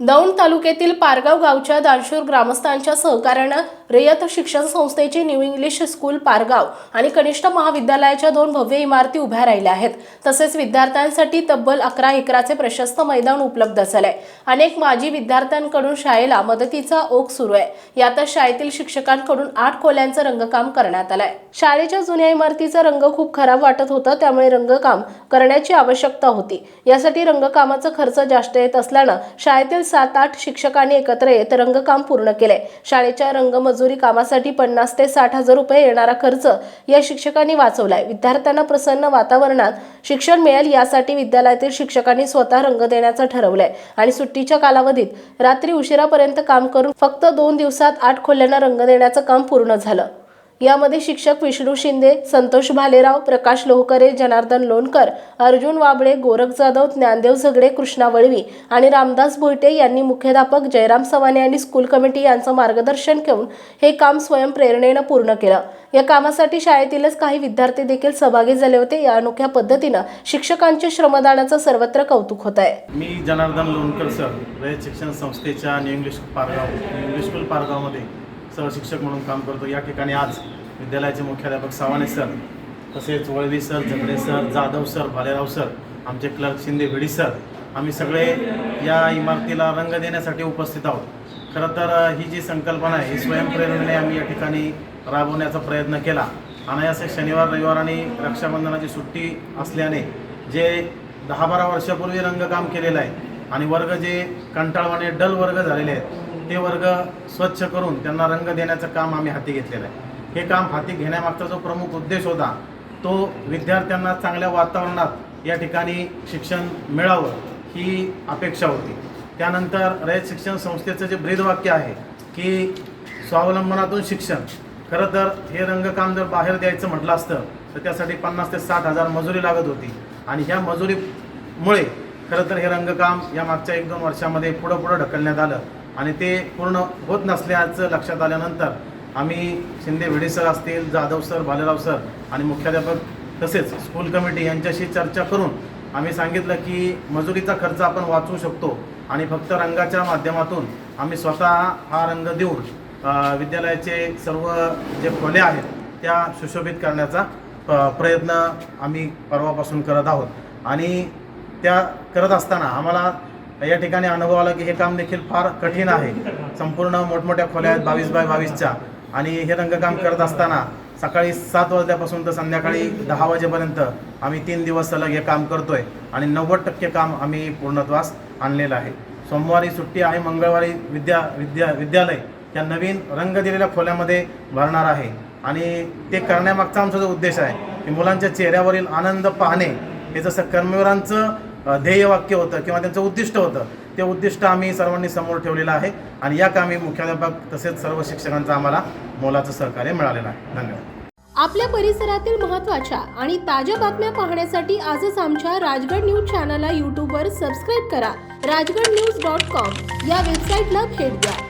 दौंड तालुक्यातील पारगाव गावच्या दानशूर ग्रामस्थांच्या सहकार्यानं रयत शिक्षण संस्थेची न्यू इंग्लिश स्कूल पारगाव आणि कनिष्ठ महाविद्यालयाच्या दोन भव्य इमारती उभ्या राहिल्या आहेत. तसेच विद्यार्थ्यांसाठी तब्बल अकरा एकराचे प्रशस्त मैदान उपलब्ध झाले अनेक माजी विद्यार्थ्यांकडून शाळेला मदतीचा ओघ सुरू आहे. यातच शाळेतील शिक्षकांकडून आठ खोल्यांचं रंगकाम करण्यात आलंय. शाळेच्या जुन्या इमारतीचा रंग खूप खराब वाटत होता त्यामुळे रंगकाम करण्याची आवश्यकता होती. यासाठी रंगकामाचा खर्च जास्त येत असल्यानं शाळेतील सात आठ शिक्षकांनी एकत्र येत रंगकाम पूर्ण केले शाळेच्या रंगमजुरी कामासाठी पन्नास ते साठ हजार रुपये येणारा खर्च या शिक्षकांनी वाचवलाय. विद्यार्थ्यांना प्रसन्न वातावरणात शिक्षण मिळेल यासाठी विद्यालयातील शिक्षकांनी स्वतः रंग देण्याचं ठरवलंय. आणि सुट्टीच्या कालावधीत रात्री उशिरापर्यंत काम करून फक्त दोन दिवसात आठ खोल्यांना रंग देण्याचं काम पूर्ण झालं. यामध्ये शिक्षक विष्णू शिंदे संतोष भालेराव प्रकाश लोहकरे जनार्दन लोणकर अर्जुन वाबळे गोरख जाधव ज्ञानदेव झगडे कृष्णा वळवी आणि रामदास भोयटे यांनी मुख्याध्यापक जयराम सवाने आणि स्कूल कमिटी यांचं मार्गदर्शन घेऊन हे काम स्वयंप्रेरणेनं पूर्ण केलं. या कामासाठी शाळेतीलच काही विद्यार्थी देखील सहभागी झाले होते. या अनोख्या पद्धतीनं शिक्षकांच्या श्रमदानाचं सर्वत्र कौतुक होत आहे. मी जनार्दन लोणकर सर रयत शिक्षण संस्थेच्या इंग्लिश पारगाव इंग्लिश स्कूल पारगावमध्ये सहशिक्षक म्हणून काम करतो. या ठिकाणी आज विद्यालयाचे मुख्याध्यापक सावाने सर तसेच Valvi sir Zagade sir Jadhav sir Bhalerao sir आमचे क्लर्क शिंदे भिडी सर आम्ही सगळे या इमारतीला रंग देण्यासाठी उपस्थित आहोत. खरं तर ही जी संकल्पना आहे ही स्वयंप्रेरणेने आम्ही या ठिकाणी राबवण्याचा प्रयत्न केला. आणि असे शनिवार रविवार आणि रक्षाबंधनाची सुट्टी असल्याने जे दहा बारा वर्षापूर्वी रंगकाम केलेलं आहे आणि वर्ग जे कंटाळवाने डल वर्ग झालेले आहेत ते वर्ग स्वच्छ करून त्यांना रंग देण्याचं काम आम्ही हाती घेतलेलं आहे. हे काम हाती घेण्यामागचा जो प्रमुख उद्देश होता तो विद्यार्थ्यांना चांगल्या वातावरणात या ठिकाणी शिक्षण मिळावं ही अपेक्षा होती. त्यानंतर रयत शिक्षण संस्थेचं जे ब्रीदवाक्य आहे की स्वावलंबनातून शिक्षण खरं तर हे रंगकाम जर बाहेर द्यायचं म्हटलं असतं तर त्यासाठी पन्नास ते साठ हजार मजुरी लागत होती. आणि ह्या मजुरीमुळे खरं तर हे रंगकाम या मागच्या एक दोन वर्षामध्ये पुढं पुढं ढकलण्यात आलं. आणि ते पूर्ण होत नसल्याचं लक्षात आल्यानंतर आम्ही शिंदे भिडे सर असतील जाधव सर भालेराव सर आणि मुख्याध्यापक तसेच स्कूल कमिटी यांच्याशी चर्चा करून आम्ही सांगितलं की मजुरीचा खर्च आपण वाचवू शकतो आणि फक्त रंगाच्या माध्यमातून आम्ही स्वतः हा रंग देऊन विद्यालयाचे सर्व जे खोल्या आहेत त्या सुशोभित करण्याचा प- प्रयत्न आम्ही परवापासून करत आहोत. आणि त्या करत असताना आम्हाला या ठिकाणी अनुभव आला की हे काम देखील फार कठीण आहे. संपूर्ण मोठमोठ्या खोल्या आहेत बावीस बाय बावीसच्या. आणि हे रंगकाम करत असताना सकाळी सात वाजल्यापासून तर संध्याकाळी दहा वाजेपर्यंत आम्ही तीन दिवस सलग हे काम करतोय आणि नव्वद टक्के काम आम्ही पूर्णत्वास आणलेलं आहे. सोमवारी सुट्टी आहे मंगळवारी विद्या विद्या विद्यालय या नवीन रंग दिलेल्या खोल्यामध्ये भरणार आहे. आणि ते करण्यामागचा आमचा जो उद्देश आहे की मुलांच्या चेहऱ्यावरील आनंद पाहणे हे जसं कर्मवीरांचं ध्येयवाक्य होतं किंवा त्यांचं उद्दिष्ट होतं ते उद्दिष्ट आम्ही सर्वांनी समोर ठेवलेलं आहे आणि या कामी मुख्याध्यापक तसेच सर्व शिक्षकांचं आम्हाला मोलाचं सहकार्य मिळालेलं आहे. धन्यवाद. आपल्या परिसरातील महत्त्वाच्या आणि ताज्या बातम्या पाहण्यासाठी आजच आमच्या राजगड न्यूज चॅनलला यूट्यूबवर सबस्क्राईब करा. राजगड न्यूज डॉट कॉम या वेबसाईटला भेट द्या.